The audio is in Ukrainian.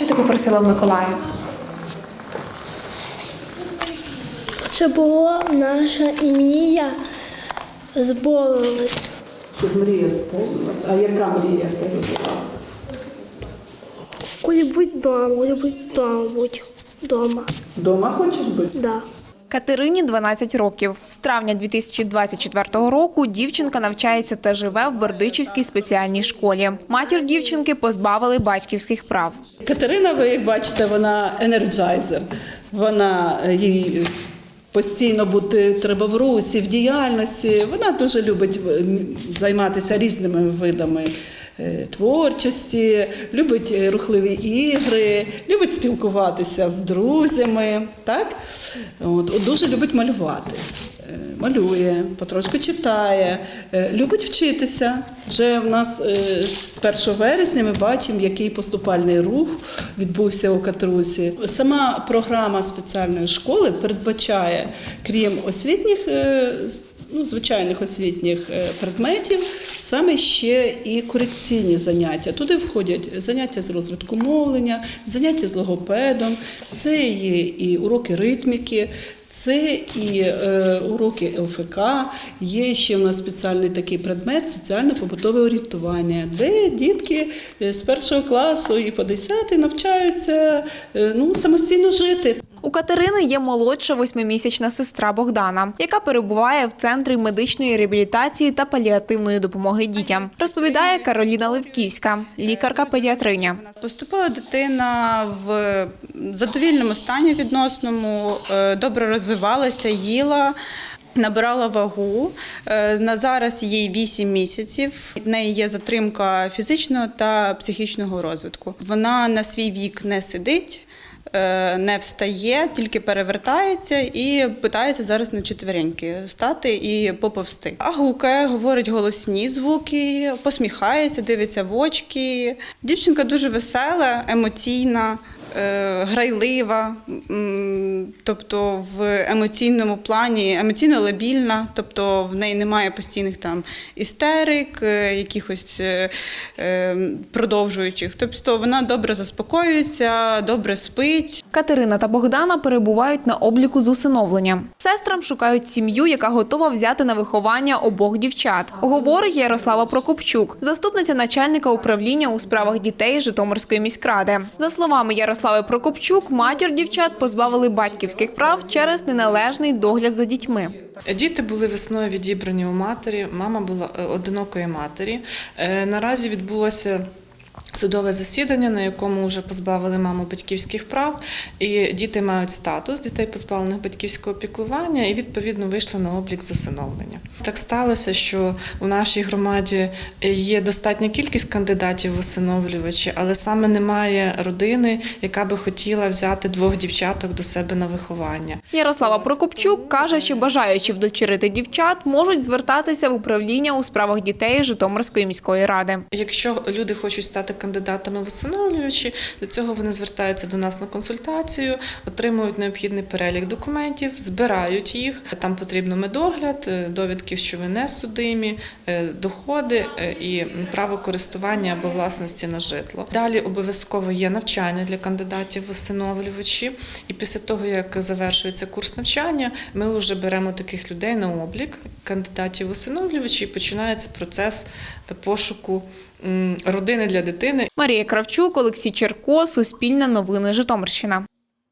що ти попросила в Миколаїв? Щоб була наша мрія зборилась. Щоб мрія сповнилась. А яка мрія в тебе була? Вдома, вдома будь. Дома. Дома хочеш бути? Да. Катерині 12 років. З травня 2024 року дівчинка навчається та живе в Бердичівській спеціальній школі. Матір дівчинки позбавили батьківських прав. Катерина, ви як бачите, вона енерджайзер. Вона е, їй постійно бути треба в русі, в діяльності. Вона дуже любить е, займатися різними видами. Е, Творчості, любить е, рухливі ігри, любить спілкуватися з друзями, так? От, дуже любить малювати. Е, Малює, потрошку читає, любить вчитися. Вже в нас з 1 вересня ми бачимо, який поступальний рух відбувся у Катрусі. Сама програма спеціальної школи передбачає, крім освітніх. Ну, звичайних освітніх е, предметів, саме ще і корекційні заняття. Туди входять заняття з розвитку мовлення, заняття з логопедом, це є і уроки ритміки, це і е, уроки ЛФК. Є ще у нас спеціальний такий предмет соціально-побутове орієнтування, де дітки е, з першого класу і по 10 навчаються е, ну, самостійно жити. У Катерини є молодша восьмимісячна сестра Богдана, яка перебуває в центрі медичної реабілітації та паліативної допомоги дітям. Розповідає Кароліна Левківська, лікарка-педіатриня. Поступила дитина в задовільному стані відносному, е, добре розвивалася, їла. Набирала вагу Е, на зараз їй 8 місяців. В неї є затримка фізичного та психічного розвитку. Вона на свій вік не сидить, не встає, тільки перевертається і питається зараз на четвереньки стати і поповсти. А гукає, говорить голосні звуки, посміхається, дивиться в очки. Дівчинка дуже весела, емоційна. е, Грайлива, тобто в емоційному плані емоційно лабільна, тобто в неї немає постійних там істерик, е, якихось е, е, продовжуючих. Тобто вона добре заспокоюється, добре спить, Катерина та Богдана перебувають на обліку з усиновленням. Сестрам шукають сім'ю, яка готова взяти на виховання обох дівчат. Говорить Ярослава Прокопчук, заступниця начальника управління у справах дітей Житомирської міськради. За словами Ярослави Прокопчук, матір дівчат позбавили батьківських прав через неналежний догляд за дітьми. Діти були весною відібрані у матері. Мама була е, одинокої матері. Е, Наразі відбулося. Судове засідання, на якому вже позбавили маму батьківських прав, і діти мають статус дітей, позбавлених батьківського піклування, і відповідно вийшли на облік з усиновлення. Так сталося, що у нашій громаді є достатня кількість кандидатів в усиновлювачі, але саме немає родини, яка би хотіла взяти двох дівчаток до себе на виховання. Ярослава Прокопчук каже, що бажаючи вдочерити дівчат можуть звертатися в управління у справах дітей Житомирської міської ради. Якщо люди хочуть стати кандидатами в усиновлювачі, до цього вони звертаються до нас на консультацію, отримують необхідний перелік документів, збирають їх. Там потрібно медогляд, е, довідки, що ви не судимі, е, доходи е, і право користування або власності на житло. Далі обов'язково є навчання для кандидатів в усиновлювачі. І після того, як завершується курс навчання, ми вже беремо таких людей на облік, кандидатів в усиновлювачі, і починається процес пошуку родини для дитини. Марія Кравчук, Олексій Черко, Суспільне новини Житомирщина.